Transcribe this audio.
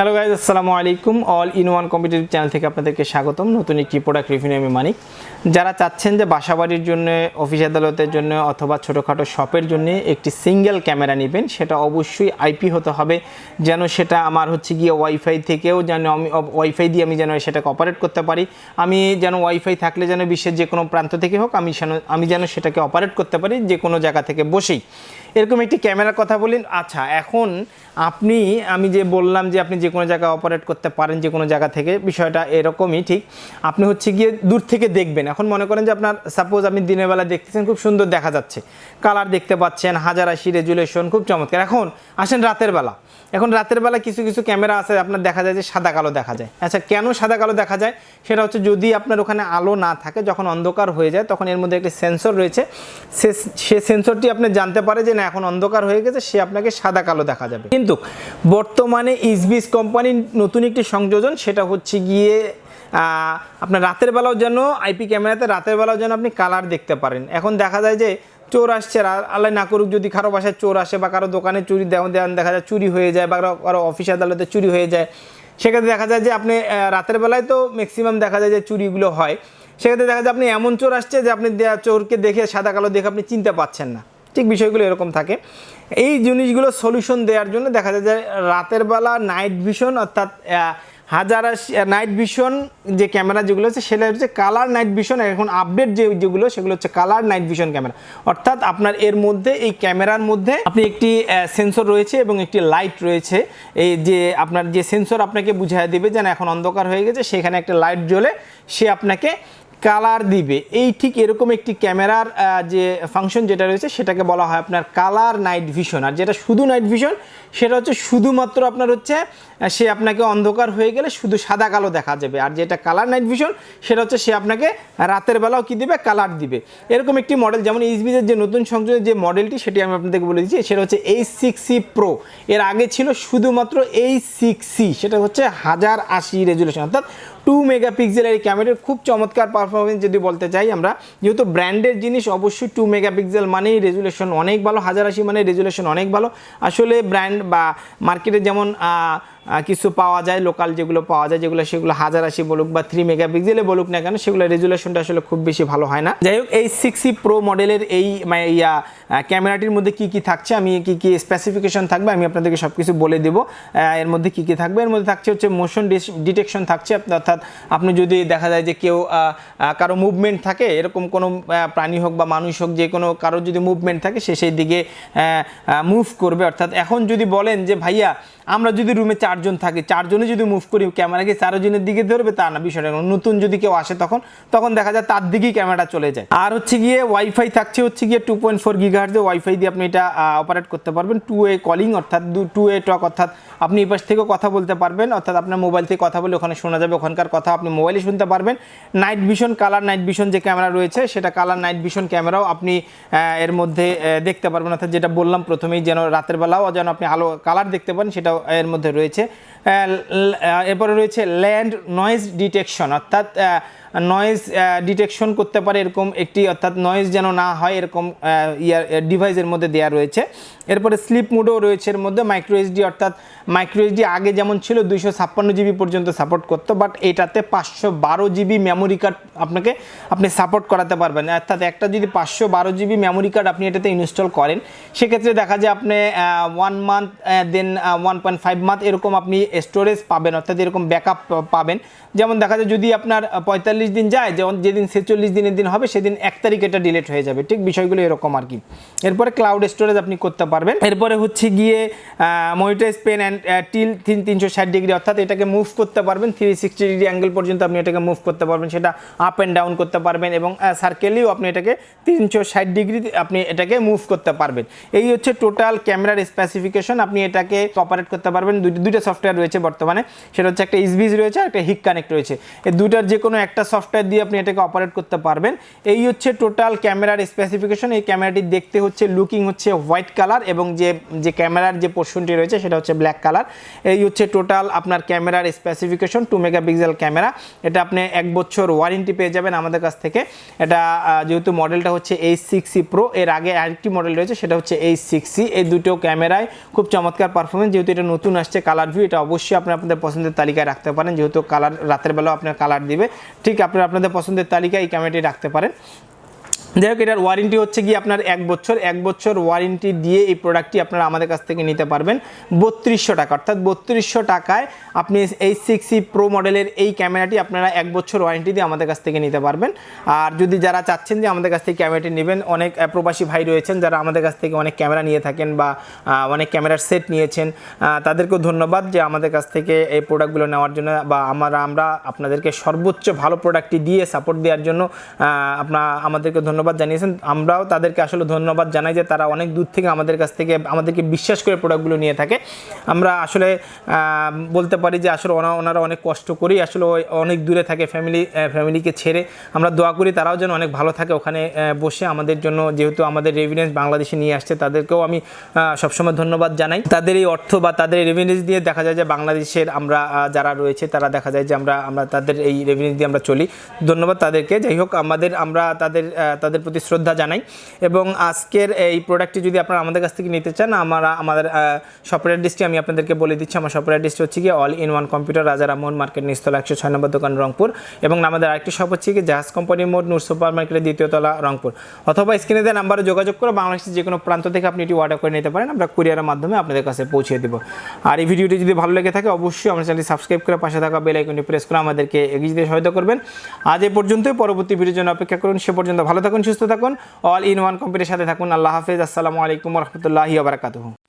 Hello guys আসসালামু আলাইকুম all in one competitive channel থেকে আপনাদেরকে স্বাগতম। নতুন একটি প্রোডাক্ট রিভিউ আমি মানিক। যারা চাচ্ছেন যে বাসাবাড়ির জন্য অফিস আদালতের জন্য অথবা ছোটোখাটো শপের জন্য একটি সিঙ্গেল ক্যামেরা নেবেন, সেটা অবশ্যই আইপি হতে হবে। যেন সেটা আমার হচ্ছে গিয়ে ওয়াইফাই থেকেও যেন আমি ওয়াইফাই দিয়ে আমি যেন সেটাকে অপারেট করতে পারি। আমি যেন ওয়াইফাই থাকলে যেন বিশ্বের যে কোনো প্রান্ত থেকে হোক, আমি যেন আমি যেন সেটাকে অপারেট করতে পারি যে কোনো জায়গা থেকে বসেই। এরকম একটি ক্যামেরার কথা বলেন আচ্ছা এখন আপনি, আমি যে বললাম যে আপনি যে কোনো জায়গায় অপারেট করতে পারেন, যে কোনো জায়গা থেকে, বিষয়টা এরকমই, ঠিক? আপনি হচ্ছে গিয়ে দূর থেকে দেখবেন। এখন মনে করেন যে আপনার সাপোজ আপনি দিনের বেলা দেখতেছেন, খুব সুন্দর দেখা যাচ্ছে। কালার দেখতে পাচ্ছেন, হাজার আশি রেজুলেশন খুব চমৎকার। এখন আসেন রাতের বেলা। এখন রাতের বেলা কিছু কিছু ক্যামেরা আছে, আপনার দেখা যায় যে সাদা কালো দেখা যায়। আচ্ছা কেন সাদা কালো দেখা যায়? সেটা হচ্ছে যদি আপনার ওখানে আলো না থাকে, যখন অন্ধকার হয়ে যায়, তখন এর মধ্যে একটি সেন্সর রয়েছে। সে সে সেন্সরটি আপনি জানতে পারে যে না, এখন অন্ধকার হয়ে গেছে, সে আপনাকে সাদা কালো দেখা যাবে। কিন্তু বর্তমানে ইসবিস কোম্পানির নতুন একটি সংযোজন, সেটা হচ্ছে গিয়ে আপনার রাতের বেলাও যেন আইপি ক্যামেরাতে রাতের বেলাও যেন আপনি কালার দেখতে পারেন। এখন দেখা যায় যে চোর আসছে আল্লাহ না করুক, যদি কারও বাসায় চোর আসে বা কারও দোকানে চুরি দেওয়া দেখা যায় চুরি হয়ে যায় বা কারও অফিস আদালতে চুরি হয়ে যায়, সেক্ষেত্রে দেখা যায় যে আপনি রাতের বেলায় তো ম্যাক্সিমাম দেখা যায় যে চুরিগুলো হয়। সেক্ষেত্রে দেখা যায় আপনি এমন চোর আসছে যে আপনি চোরকে দেখে, সাদা কালো দেখে আপনি চিনতে পাচ্ছেন না। ঠিক বিষয়গুলো এরকম থাকে। এই জিনিসগুলো সলিউশন দেওয়ার জন্য দেখা যায় যে রাতের বেলা নাইট ভিশন অর্থাৎ হাজার নাইট ভিশন যে ক্যামেরা যেগুলো আছে সেটা হচ্ছে কালার নাইট ভিশন এখন আপডেট যে যেগুলো, সেগুলো হচ্ছে কালার নাইট ভিশন ক্যামেরা অর্থাৎ আপনার এর মধ্যে, এই ক্যামেরার মধ্যে আপনি একটি সেন্সর রয়েছে এবং একটি লাইট রয়েছে। এই যে আপনার যে সেন্সর আপনাকে বুঝিয়ে দেবে যেন এখন অন্ধকার হয়ে গেছে, সেখানে একটা লাইট জ্বলে, সে আপনাকে কালার দিবে। এই ঠিক এরকম একটি ক্যামেরার যে ফাংশন যেটা রয়েছে, সেটাকে বলা হয় আপনার কালার নাইট ভিশন আর যেটা শুধু নাইট ভিশন সেটা হচ্ছে শুধুমাত্র আপনার হচ্ছে সে আপনাকে অন্ধকার হয়ে গেলে শুধু সাদা কালো দেখা যাবে। আর যেটা কালার নাইট ভিশন সেটা হচ্ছে সে আপনাকে রাতের বেলাও কি দিবে? কালার দিবে। এরকম একটি মডেল যেমন এইচবিদের যে নতুন সংযোগের যে মডেলটি সেটি আমি আপনাদেরকে বলে দিচ্ছি, সেটা হচ্ছে এইচ সিক্স সি প্রো এর আগে ছিল শুধুমাত্র এইচ সিক্স সি সেটা হচ্ছে হাজার আশি রেজুলেশন অর্থাৎ টু মেগাপিক্সেলের এই ক্যামেরার খুব চমৎকার পারফরমেন্স যদি বলতে চাই আমরা, যেহেতু ব্র্যান্ডের জিনিস অবশ্যই টু মেগাপিক্সেল মানেই রেজুলেশন অনেক ভালো, হাজার আশি মানে রেজুলেশন অনেক ভালো। আসলে ব্র্যান্ড বা মার্কেটে যেমন কিছু পাওয়া যায় লোকাল যেগুলো পাওয়া যায়, যেগুলো সেগুলো হাজার আশি বলুক বা থ্রি মেগাপিক্সেলে বলুক না কেন, সেগুলো রেজুলেশনটা আসলে খুব বেশি ভালো হয় না। যাই হোক, এই সিক্সি প্রো মডেলের এই মানে ইয়া ক্যামেরাটির মধ্যে কি কি থাকছে, আমি কি কি স্পেসিফিকেশন থাকবে, আমি আপনাদেরকে সব কিছু বলে দেবো। এর মধ্যে কি কি থাকবে, এর মধ্যে থাকছে হচ্ছে মোশন ডিটেকশন থাকছে, অর্থাৎ আপনি যদি দেখা যায় যে কেউ কারও মুভমেন্ট থাকে, এরকম কোনো প্রাণী হোক বা মানুষ হোক, যে কোনো কারও যদি মুভমেন্ট থাকে, সে সেই দিকে মুভ করবে। অর্থাৎ এখন যদি বলেন যে, ভাইয়া, আমরা যদি রুমে চারজন থাকে চারজনে যদি মুভ করি ক্যামেরা ক্যামেরাকে চারজনের দিকে ধরবে, তা না, বিষয়টা। নতুন যদি কেউ আসে তখন তখন দেখা যায় তার দিকেই ক্যামেরাটা চলে যায় আর হচ্ছে গিয়ে ওয়াইফাই থাকছে হচ্ছে গিয়ে টু পয়েন্ট ফোর গিগাহার্জে ওয়াইফাই দিয়ে আপনি এটা অপারেট করতে পারবেন টু এ কলিং অর্থাৎ টু এ টক অর্থাৎ আপনি এই পাশ থেকেও কথা বলতে পারবেন, অর্থাৎ আপনার মোবাইল থেকে কথা বলে ওখানে শোনা যাবে, ওখানকার কথা আপনি মোবাইলে শুনতে পারবেন। Night vision colour night vision যে ক্যামেরা রয়েছে, সেটা কালার নাইট ভিশন ক্যামেরাও আপনি এর মধ্যে দেখতে পারবেন। অর্থাৎ যেটা বললাম প্রথমেই, যেন রাতের বেলাও যেন আপনি আলো কালার দেখতে পারেন, সেটাও এর মধ্যে রয়েছে। এরপরে রয়েছে ল্যান্ড নয়েজ ডিটেকশন অর্থাৎ নয়েজ ডিটেকশন করতে পারে এরকম একটি, অর্থাৎ নয়েজ যেন না হয়, এরকম ইয়ার ডিভাইসের মধ্যে দেওয়া রয়েছে। এরপরে স্লিপ মোডও রয়েছে এর মধ্যে মাইক্রো এসডি অর্থাৎ মাইক্রো এসডি আগে যেমন ছিল দুইশো ছাপ্পান্ন জিবি পর্যন্ত সাপোর্ট করতো বাট এটাতে পাঁচশো বারো জিবি মেমোরি কার্ড আপনাকে, আপনি সাপোর্ট করাতে পারবেন। অর্থাৎ একটা যদি পাঁচশো বারো জিবি মেমোরি কার্ড আপনি এটাতে ইনস্টল করেন, সেক্ষেত্রে দেখা যায় আপনি one month then one point five month এরকম আপনি স্টোরেজ পাবেন, অর্থাৎ এরকম ব্যাকআপ পাবেন। যেমন দেখা যায় যদি আপনার পঁয়তাল্লিশ দিন যায়, যেমন যেদিন ছেচল্লিশ দিনের দিন হবে, সেদিন এক তারিখ এটা ডিলেট হয়ে যাবে। ঠিক বিষয়গুলো এরকম আর কি। এরপরে ক্লাউড স্টোরেজ আপনি করতে পারবেন। এরপরে হচ্ছে গিয়ে মনিটাইজ পেন অ্যান্ড টিল তিন তিনশো ষাট ডিগ্রি, অর্থাৎ এটাকে মুভ করতে পারবেন থ্রি সিক্সটি ডিগ্রি অ্যাঙ্গেল পর্যন্ত আপনি এটাকে মুভ করতে পারবেন, সেটা আপ অ্যান্ড ডাউন করতে পারবেন এবং সার্কেলেও আপনি এটাকে তিনশো ষাট ডিগ্রি আপনি এটাকে মুভ করতে পারবেন। এই হচ্ছে টোটাল ক্যামেরার স্পেসিফিকেশন আপনি এটাকে অপারেট করতে পারবেন। দুই- দুইটা সফটওয়্যার রয়েছে বর্তমানে, সেটা হচ্ছে একটা ইসবিজ রয়েছে আর একটা হিক কানেক্ট রয়েছে। এই দুইটার যে কোনো একটা সফটওয়্যার দিয়ে আপনি এটাকে অপারেট করতে পারবেন। এই হচ্ছে টোটাল ক্যামেরার স্পেসিফিকেশন এই ক্যামেরাটি দেখতে হচ্ছে লুকিং হচ্ছে হোয়াইট কালার এবং যে যে ক্যামেরার যে পোর্শনটি রয়েছে, সেটা হচ্ছে ব্ল্যাক কালার কালার। এই হচ্ছে টোটাল আপনার ক্যামেরার স্পেসিফিকেশন টু মেগাপিক্সেল ক্যামেরা। এটা আপনি এক বছর ওয়ারেন্টি পেয়ে যাবেন আমাদের কাছ থেকে। এটা যেহেতু মডেলটা হচ্ছে এইচ সিক্স সি প্রো এর আগে আরেকটি মডেল রয়েছে, সেটা হচ্ছে এইচ সিক্স এই দুটো ক্যামেরায় খুব চমৎকার পারফরমেন্স যেহেতু এটা নতুন আসছে কালার ভিউ এটা অবশ্যই আপনি আপনাদের পছন্দের তালিকায় রাখতে পারেন। যেহেতু কালার রাতের বেলাও আপনার কালার দিবে, ঠিক আপনারা আপনাদের পছন্দের তালিকায় এই ক্যামেরাটি রাখতে পারেন। যাই হোক, এটার ওয়ারেন্টি হচ্ছে কি আপনার এক বছর এক বছর ওয়ারেন্টি দিয়ে এই প্রোডাক্টটি আপনারা আমাদের কাছ থেকে নিতে পারবেন। বত্রিশশো টাকা, অর্থাৎ বত্রিশশো টাকায় আপনি এই সিক্স সি প্রো মডেলের এই ক্যামেরাটি আপনারা এক বছর ওয়ারেন্টি দিয়ে আমাদের কাছ থেকে নিতে পারবেন। আর যদি যারা চাচ্ছেন যে আমাদের কাছ থেকে ক্যামেরাটি নেবেন, অনেক প্রবাসী ভাই রয়েছেন যারা আমাদের কাছ থেকে অনেক ক্যামেরা নিয়ে থাকেন বা অনেক ক্যামেরার সেট নিয়েছেন তাদেরকেও ধন্যবাদ যে আমাদের কাছ থেকে এই প্রোডাক্টগুলো নেওয়ার জন্য বা আমরা আমরা আপনাদেরকে সর্বোচ্চ ভালো প্রোডাক্টটি দিয়ে সাপোর্ট দেওয়ার জন্য আপনার আমাদেরকে ধন্যবাদ। জানিয়েছেন। আমরাও তাদেরকে আসলে ধন্যবাদ জানাই যে তারা অনেক দূর থেকে আমাদের কাছ থেকে আমাদেরকে বিশ্বাস করে প্রোডাক্টগুলো নিয়ে থাকে। আমরা আসলে বলতে পারি যে আসলে ওনা- ওনারা অনেক কষ্ট করি আসলে অনেক দূরে থাকে ফ্যামিলি ফ্যামিলিকে ছেড়ে। আমরা দোয়া করি তারাও যেন অনেক ভালো থাকে ওখানে বসে আমাদের জন্য যেহেতু আমাদের রেভিনেন্স বাংলাদেশে নিয়ে আসছে, তাদেরকেও আমি সবসময় ধন্যবাদ জানাই। তাদের এই অর্থ বা তাদের রেভিনেন্স দিয়ে দেখা যায় যে বাংলাদেশের আমরা যারা রয়েছে তারা দেখা যায় যে আমরা আমরা তাদের এই রেভিনিউ দিয়ে আমরা চলি। ধন্যবাদ তাদেরকে। যাই হোক, আমাদের আমরা তাদের তাদের প্রতি শ্রদ্ধা জানাই। এবং আজকের এই প্রোডাক্টটি যদি আপনারা আমাদের কাছ থেকে নিতে চান, আমরা আমাদের শপের অ্যাড্রেসটি আমি আপনাদেরকে বলে দিচ্ছি। আমার শপের অ্যাড্রেসটি হচ্ছে কি অল ইন ওয়ান কম্পিউটার রাজা রামমোহন মার্কেট নিস্তলা একশো ছয় নম্বর দোকান, রংপুর। এবং আমাদের আরেকটি শপ হচ্ছে কি জাহাজ কোম্পানি মোড নূর সুপার মার্কেটের দ্বিতীয় তলা, রংপুর। অথবা স্ক্রিনে দেওয়া নাম্বারে যোগাযোগ করে বাংলাদেশের যে কোনো প্রান্ত থেকে আপনি এটি অর্ডার করে নিতে পারেন। আমরা কুরিয়ারের মাধ্যমে আপনাদের কাছে পৌঁছে দেবো। আর এই ভিডিওটি যদি ভালো লেগে থাকে, অবশ্যই আমার চ্যানেলটি সাবস্ক্রাইব করে পাশে থাকা বেল আইকনটি প্রেস করে আমাদেরকে এগিয়ে দিতে সহায়তা করবেন। আজ এ পর্যন্তই। পরবর্তী ভিডিওর জন্য অপেক্ষা করুন। সে পর্যন্ত ভালো থাকুন সুস্থ থাকুন অল ইন ওয়ান কোম্পানির সাথে থাকুন। আল্লাহ হাফিজ। আসসালামু আলাইকুম রহমতুল্লাহি আবরাকাতুহু